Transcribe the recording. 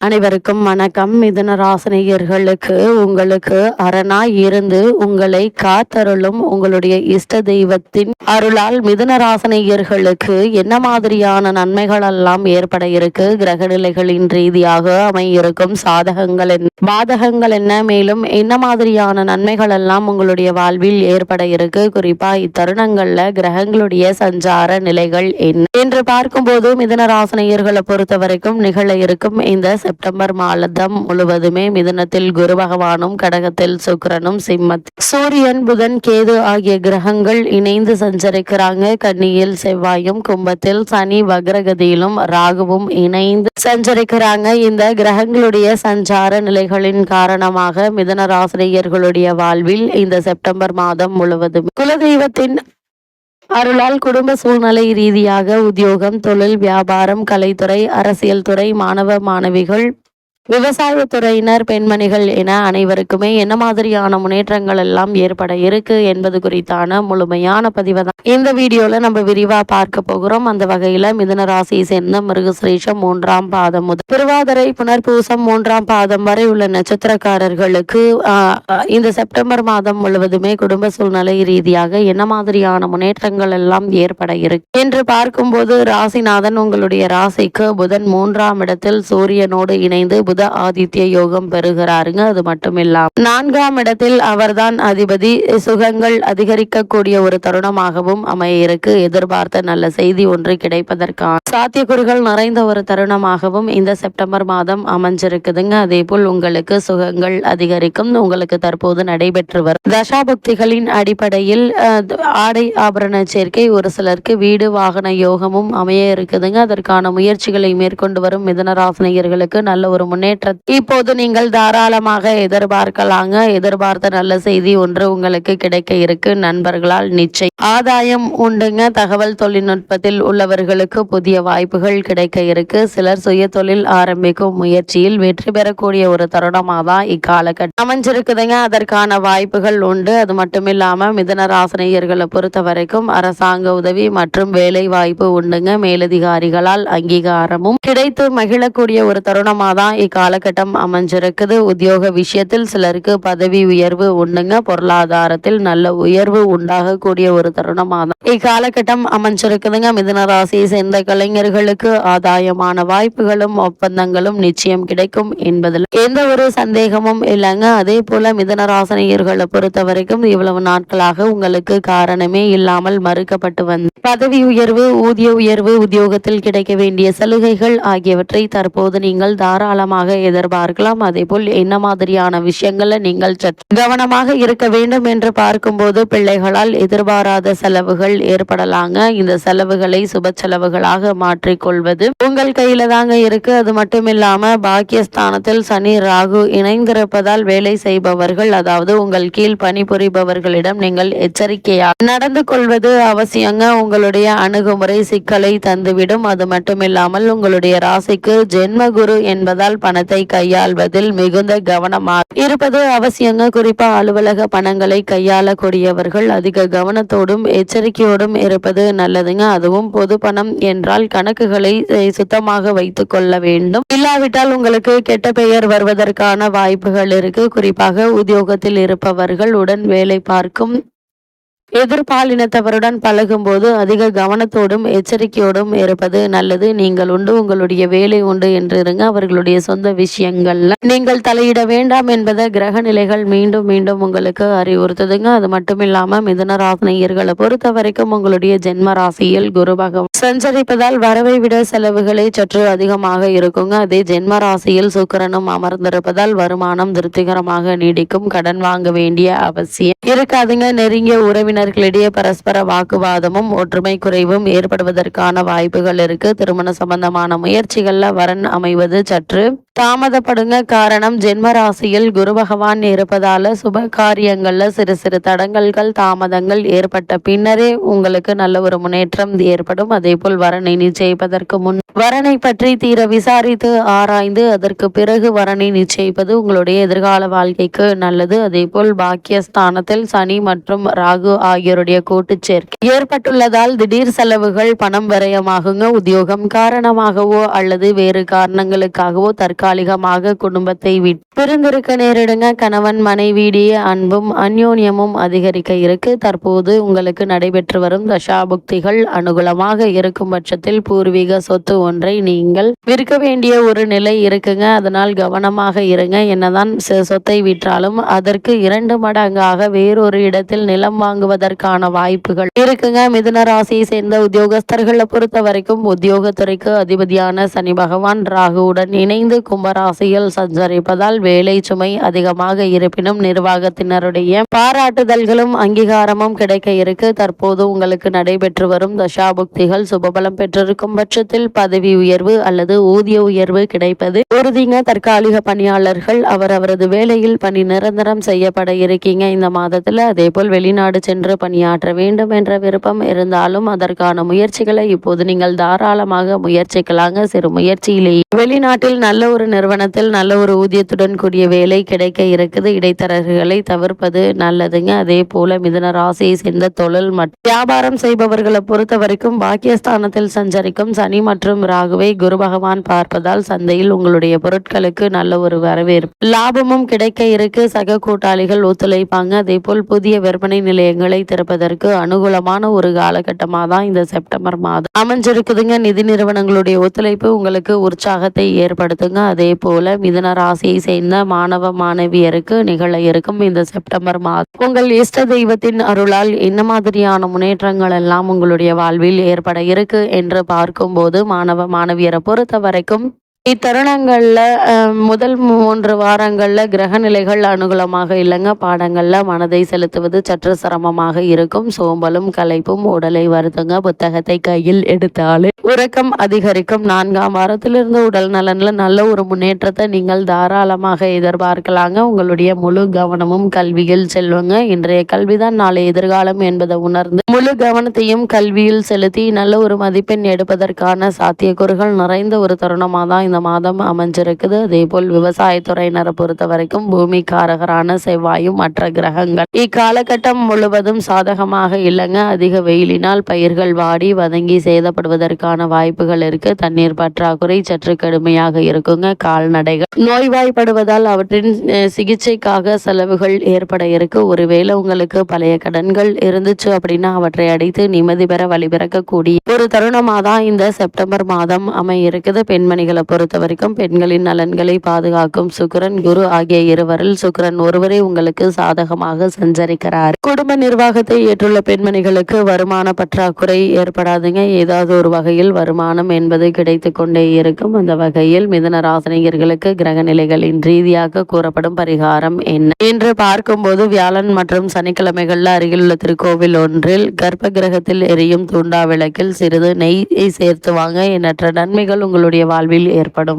அனைவருக்கும் வணக்கம். மிதுன ராசினியர்களுக்கு உங்களுக்கு அரணாய் இருந்து உங்களை காத்தருளும் உங்களுடைய இஷ்ட தெய்வத்தின் அருளால் மிதுன ராசினியர்களுக்கு என்ன மாதிரியான நன்மைகள் எல்லாம் ஏற்பட இருக்கு? கிரக நிலைகளின் ரீதியாக அமையிருக்கும் சாதகங்கள் என்ன பாதகங்கள் என்ன? மேலும் என்ன மாதிரியான நன்மைகள் எல்லாம் உங்களுடைய வாழ்வில் ஏற்பட இருக்கு? குறிப்பா இத்தருணங்கள்ல கிரகங்களுடைய சஞ்சார நிலைகள் என்ன? என்று பார்க்கும்போது மிதுன ராசினியர்களை பொறுத்த வரைக்கும் நிகழ இருக்கும் இந்த செப்டம்பர் மாதம் முழுவதுமே மிதுனத்தில் குரு பகவானும் கடகத்தில் சுக்கிரனும் சிம்மத் சூரியன் புதன் கேது ஆகிய கிரகங்கள் இணைந்து சஞ்சரிக்கிறாங்க. கன்னியில் செவ்வாயும் கும்பத்தில் சனி வக்ரகதியிலும் ராகுவும் இணைந்து சஞ்சரிக்கிறாங்க. இந்த கிரகங்களுடைய சஞ்சார நிலைகளின் காரணமாக மிதன ராசினியர்களுடைய வாழ்வில் இந்த செப்டம்பர் மாதம் முழுவதும் குலதெய்வத்தின் அருளால் குடும்ப சூழ்நிலை ரீதியாக உத்தியோகம் தொழில் வியாபாரம் கலைத்துறை அரசியல் துறை மாணவ மாணவிகள் விவசாயத்துறையினர் பெண்மணிகள் என அனைவருக்குமே என்ன மாதிரியான முன்னேற்றங்கள் எல்லாம் ஏற்பட இருக்கு என்பது குறித்தான முழுமையான பதிவு தான் இந்த வீடியோல நம்ம விரிவா பார்க்க போகிறோம். அந்த வகையில மிதுன ராசியை சேர்ந்த மிருகசிரீஷம் மூன்றாம் பாதம் முதல் திருவாதிரை புனர்பூசம் மூன்றாம் பாதம் வரை உள்ள நட்சத்திரக்காரர்களுக்கு ஆஹ், இந்த செப்டம்பர் மாதம் முழுவதுமே குடும்ப சூழ்நிலை ரீதியாக என்ன மாதிரியான முன்னேற்றங்கள் எல்லாம் ஏற்பட இருக்கு என்று பார்க்கும்போது ராசிநாதன் உங்களுடைய ராசிக்கு புதன் மூன்றாம் இடத்தில் சூரியனோடு இணைந்து புத ஆதித்ய யோகம் பெறுகிறாருங்க. அது மட்டும் இல்லாம நான்காம் இடத்தில் அவர்தான் அதிபதி. சுகங்கள் அதிகரிக்கக்கூடிய ஒரு தருணமாகவும் அமைய இருக்கு எதிர்பார்த்த நல்ல செய்தி ஒன்று கிடைப்பதற்கான சாத்தியக்கூறுகள் நிறைந்த ஒரு தருணமாகவும் இந்த செப்டம்பர் மாதம் அமைஞ்சிருக்குதுங்க. அதே போல் உங்களுக்கு சுகங்கள் அதிகரிக்கும். உங்களுக்கு தற்போது நடைபெற்று வரும் தசாபக்திகளின் அடிப்படையில் ஆடை ஆபரண சேர்க்கை ஒரு சிலருக்கு வீடு வாகன யோகமும் அமைய இருக்குதுங்க. அதற்கான முயற்சிகளை மேற்கொண்டு வரும் மிதனராசினியர்களுக்கு நல்ல ஒரு முன்னேற்றம் இப்போது நீங்கள் தாராளமாக எதிர்பார்க்கலாங்க எதிர்பார்த்த நல்ல செய்தி ஒன்று உங்களுக்கு கிடைக்க இருக்கு. நண்பர்களால் நிச்சயம். ஆதாயம் உண்டுங்க. தகவல் தொழில்நுட்பத்தில் உள்ளவர்களுக்கு புதிய வாய்ப்புகள் கிடைக்க இருக்கு. சிலர் சுய தொழில் ஆரம்பிக்கும் முயற்சியில் வெற்றி பெறக்கூடிய ஒரு தருணமாக தான் இக்காலகட்டம் அமைஞ்சிருக்குதுங்க. அதற்கான வாய்ப்புகள் உண்டு. அது மட்டும் இல்லாம மிதன பொறுத்த வரைக்கும் அரசாங்க உதவி மற்றும் வேலை வாய்ப்பு உண்டுங்க. மேலதிகாரிகளால் அங்கீகாரமும் கிடைத்து மகிழக்கூடிய ஒரு தருணமாக தான் காலகட்டம் அமைஞ்சிருக்குது. உத்தியோக விஷயத்தில் சிலருக்கு பதவி உயர்வு உண்டுங்க. பொருளாதாரத்தில் நல்ல உயர்வு உண்டாகக்கூடிய ஒரு தருணமாக இக்காலகட்டம் அமைஞ்சிருக்குதுங்க. மிதுன ராசியை சேர்ந்த கலைஞர்களுக்கு ஆதாயமான வாய்ப்புகளும் ஒப்பந்தங்களும் நிச்சயம் கிடைக்கும் என்பதில் எந்த ஒரு சந்தேகமும் இல்லைங்க. அதே போல மிதுன ராசினியர்களை பொறுத்த வரைக்கும் இவ்வளவு நாட்களாக உங்களுக்கு காரணமே இல்லாமல் மறுக்கப்பட்டு வந்த பதவி உயர்வு ஊதிய உயர்வு உத்தியோகத்தில் கிடைக்க வேண்டிய சலுகைகள் ஆகியவற்றை தற்போது நீங்கள் தாராளமாக எதிர்பார்க்கலாம். அதே போல் என்ன மாதிரியான விஷயங்களை நீங்கள் கவனமாக இருக்க வேண்டும் என்று பார்க்கும்போது பிள்ளைகளால் எதிர்பாராத செலவுகள் ஏற்படலாங்க. இந்த செலவுகளை சுப செலவுகளாக மாற்றிக்கொள்வது உங்கள் கையில தாங்க இருக்கு. அது மட்டும் இல்லாம பாக்கியஸ்தானத்தில் சனி ராகு இணைந்திருப்பதால் வேலை செய்பவர்கள் அதாவது உங்கள் கீழ் பணிபுரிபவர்களிடம் நீங்கள் எச்சரிக்கையா நடந்து கொள்வது அவசியங்க. உங்களுடைய அணுகுமுறை சிக்கலை தந்துவிடும். அது மட்டும் இல்லாமல் உங்களுடைய ராசிக்கு ஜென்ம குரு என்பதால் பணத்தை கையாள்வதில் மிகுந்த கவனமாக இருப்பது அவசியங்க. குறிப்பா அலுவலக பணங்களை கையாளக்கூடியவர்கள் அதிக கவனத்தோடும் எச்சரிக்கையோடும் இருப்பது நல்லதுங்க. அதுவும் பொது பணம் என்றால் கணக்குகளை சுத்தமாக வைத்துக் கொள்ள வேண்டும். இல்லாவிட்டால் உங்களுக்கு கெட்ட பெயர் வருவதற்கான வாய்ப்புகள் இருக்கு. குறிப்பாக உத்தியோகத்தில் இருப்பவர்கள் உடன் வேலை பார்க்கும் எதிர்பாலினத்தவருடன் பழகும்போது அதிக கவனத்தோடும் எச்சரிக்கையோடும் இருப்பது நல்லது. நீங்கள் உண்டு உங்களுடைய வேலை உண்டு என்று இருங்க. அவர்களுடைய சொந்த விஷயங்கள்ல நீங்கள் தலையிட வேண்டாம் என்பதை கிரக நிலைகள் மீண்டும் மீண்டும் உங்களுக்கு அறிவுறுத்துதுங்க. அது மட்டும் இல்லாம மிதுன ராசினியர்களை பொறுத்த வரைக்கும் உங்களுடைய ஜென்ம ராசியில் குரு பகவான் சஞ்சரிப்பதால் வரவை விட செலவுகளை சற்று அதிகமாக இருக்குங்க. அதே ஜென்ம ராசியில் சுக்கிரனும் அமர்ந்திருப்பதால் வருமானம் திருப்திகரமாக நீடிக்கும். கடன் வாங்க வேண்டிய அவசியம் இருக்காதுங்க. நெருங்கிய உறவினர்களிடையே பரஸ்பர வாக்குவாதமும் ஒற்றுமை குறைவும் ஏற்படுவதற்கான வாய்ப்புகள் இருக்கு. திருமண சம்பந்தமான முயற்சிகள்ல வரன் அமைவது சற்று தாமதப்படுங்க. காரணம் ஜென்ம ராசியில் குரு பகவான் இருப்பதால சுப காரியங்கள்ல சிறு சிறு தடங்கல்கள் தாமதங்கள் ஏற்பட்ட பின்னரே உங்களுக்கு நல்ல ஒரு முன்னேற்றம் ஏற்படும். அதே போல் வரனை நிச்சயிப்பதற்கு முன் வரனை பற்றி தீர விசாரித்து ஆராய்ந்து அதற்கு பிறகு வரனை நிச்சயிப்பது உங்களுடைய எதிர்கால வாழ்க்கைக்கு நல்லது. அதே போல் பாக்கியஸ்தானத்தில் சனி மற்றும் ராகு ஆகியோருடைய கூட்டு சேர்க்கை. ஏற்பட்டுள்ளதால் திடீர் செலவுகள் பணம் விரயமாகுங்க உத்தியோகம் காரணமாகவோ அல்லது வேறு காரணங்களுக்காகவோ தற்காலிகமாக குடும்பத்தை விட்டு பிரிந்திருக்க நேரிடுங்க. கணவன் மனைவியிடையே அன்பும் அந்யோன்யமும் அதிகரிக்க இருக்கு. தற்போது உங்களுக்கு நடைபெற்று வரும் தசாபுக்திகள் அனுகூலமாக இருக்கும் பட்சத்தில் பூர்வீக சொத்து ஒன்றை நீங்கள் விற்க வேண்டிய ஒரு நிலை இருக்குங்க. அதனால் கவனமாக இருங்க. என்னதான் சொத்தை விற்றாலும் அதற்கு இரண்டு மடங்காக வேறொரு இடத்தில் நிலம் வாங்குவது வாங்குவதற்கான வாய்ப்புகள் இருக்குங்க. மிதுன ராசியை சேர்ந்த உத்தியோகஸ்தர்களை பொறுத்த வரைக்கும் உத்தியோகத்துறைக்கு அதிபதியான சனி பகவான் ராகுவுடன் இணைந்து கும்பராசியில் சஞ்சரிப்பதால் வேலை சுமை அதிகமாக இருப்பினும் நிர்வாகத்தினருடைய பாராட்டுதல்களும் அங்கீகாரமும் கிடைக்க இருக்கு. தற்போது உங்களுக்கு நடைபெற்று வரும் தசாபுக்திகள் சுபபலம் பெற்றிருக்கும் பட்சத்தில் பதவி உயர்வு அல்லது ஊதிய உயர்வு கிடைப்பது உறுதிங்க. தற்காலிக பணியாளர்கள் அவர் அவரது வேலையில் பணி நிரந்தரம் செய்யப்பட இருக்கீங்க. இந்த மாதத்துல அதே போல் வெளிநாடு சென்று பணியாற்ற வேண்டும் என்ற விருப்பம் இருந்தாலும் அதற்கான முயற்சிகளை இப்போது நீங்கள் தாராளமாக முயற்சிக்கலாங்க. சிறு முயற்சியிலேயே வெளிநாட்டில் நல்ல ஒரு நிறுவனத்தில் நல்ல ஒரு ஊதியத்துடன் கூடிய வேலை கிடைக்க இருக்குது. இடைத்தரகர்களை தவிர்ப்பது நல்லதுங்க. அதே போல மிதன ராசியை சேர்ந்த தொழில் மற்றும் வியாபாரம் செய்பவர்களை பொறுத்த வரைக்கும் பாக்கியஸ்தானத்தில் சஞ்சரிக்கும் சனி மற்றும் ராகுவை குரு பகவான் பார்ப்பதால் சந்தையில் உங்களுடைய பொருட்களுக்கு நல்ல ஒரு வரவேற்பு லாபமும் கிடைக்க இருக்கு. சக கூட்டாளிகள் ஒத்துழைப்பாங்க. அதே போல் புதிய விற்பனை நிலையங்களை திறப்பதற்கு அனுகூலமான ஒரு காலகட்டமாக தான் இந்த செப்டம்பர் மாதம் அமைஞ்சிருக்குதுங்க. நிதி நிறுவனங்களுடைய ஒத்துழைப்பு உங்களுக்கு உற்சாகத்தை ஏற்படுத்துங்க. அதே போல மிதுன ராசியை சேர்ந்த மாணவ மாணவியருக்கு நிகழ இருக்கும் இந்த செப்டம்பர் மாதம். உங்கள் இஷ்ட தெய்வத்தின் அருளால் என்ன மாதிரியான முன்னேற்றங்கள் எல்லாம் உங்களுடைய வாழ்வில் ஏற்பட இருக்கு என்று பார்க்கும்போது மாணவ மாணவியரை பொறுத்த வரைக்கும் இத்தருணங்களில் முதல் மூன்று வாரங்களில் கிரக நிலைகள் அனுகூலமாக இல்லைங்க. பாடங்களில் மனதை செலுத்துவது சற்று சிரமமாக இருக்கும். சோம்பலும் களைப்பும் உடலை வருத்துங்க. புத்தகத்தை கையில் எடுத்தாலே உறக்கம் அதிகரிக்கும். நான்காம் வாரத்திலிருந்து உடல் நலனில் நல்ல ஒரு முன்னேற்றத்தை நீங்கள் தாராளமாக எதிர்பார்க்கலாங்க. உங்களுடைய முழு கவனமும் கல்வியில் செல்வங்க இன்றைய கல்விதான் நாளை எதிர்காலம் என்பதை உணர்ந்து முழு கவனத்தையும் கல்வியில் செலுத்தி நல்ல ஒரு மதிப்பெண் எடுப்பதற்கான சாத்தியக்கூறுகள் நிறைந்த ஒரு தருணமாக தான் இந்த மாதம் அமைஞ்சிருக்குது. அதே போல் விவசாயத்துறையினரை பொறுத்த வரைக்கும் பூமி காரகரான செவ்வாயும் மற்ற கிரகங்கள். இக்காலகட்டம் முழுவதும் சாதகமாக இல்லைங்க. அதிக வெயிலினால் பயிர்கள் வாடி வதங்கி சேதப்படுவதற்கான வாய்ப்புகள் இருக்கு. தண்ணீர் பற்றாக்குறை சற்று கடுமையாக இருக்குங்க. கால்நடைகள் நோய்வாய்ப்படுவதால் அவற்றின் சிகிச்சைக்காக செலவுகள் ஏற்பட இருக்கு. ஒருவேளை உங்களுக்கு பழைய கடன்கள் இருந்துச்சு அப்படின்னா அவற்றை அடைத்து நிம்மதி பெற வழிபிறக்கக்கூடிய ஒரு தருணமாக தான் இந்த செப்டம்பர் மாதம் அமைய இருக்குது. பெண்மணிகளை பொறுத்த வரைக்கும் பெண்களின் நலன்களை பாதுகாக்கும் சுக்கிரன் குரு ஆகிய இருவரில் சுக்கரன் ஒருவரே உங்களுக்கு சாதகமாக சஞ்சரிக்கிறார். குடும்ப நிர்வாகத்தை ஏற்றுள்ள பெண்மணிகளுக்கு வருமான பற்றாக்குறை ஏற்படாதுங்க. ஏதாவது ஒரு வகையில் வருமானம் என்பது கிடைத்து கொண்டே இருக்கும். அந்த வகையில் மிதன ராசனிகர்களுக்கு கிரக நிலைகளின் ரீதியாக கூறப்படும் பரிகாரம் என்ன? என்று பார்க்கும்போது வியாழன் மற்றும் சனிக்கிழமைகள்ல அருகிலுள்ள திருக்கோவில் ஒன்றில் கர்ப்ப கிரகத்தில் எரியும் தூண்டா விளக்கில் சிறிது நெய் சேர்த்து வாங்க. எண்ணற்ற நன்மைகள் உங்களுடைய வாழ்வில் ஏற்படும்.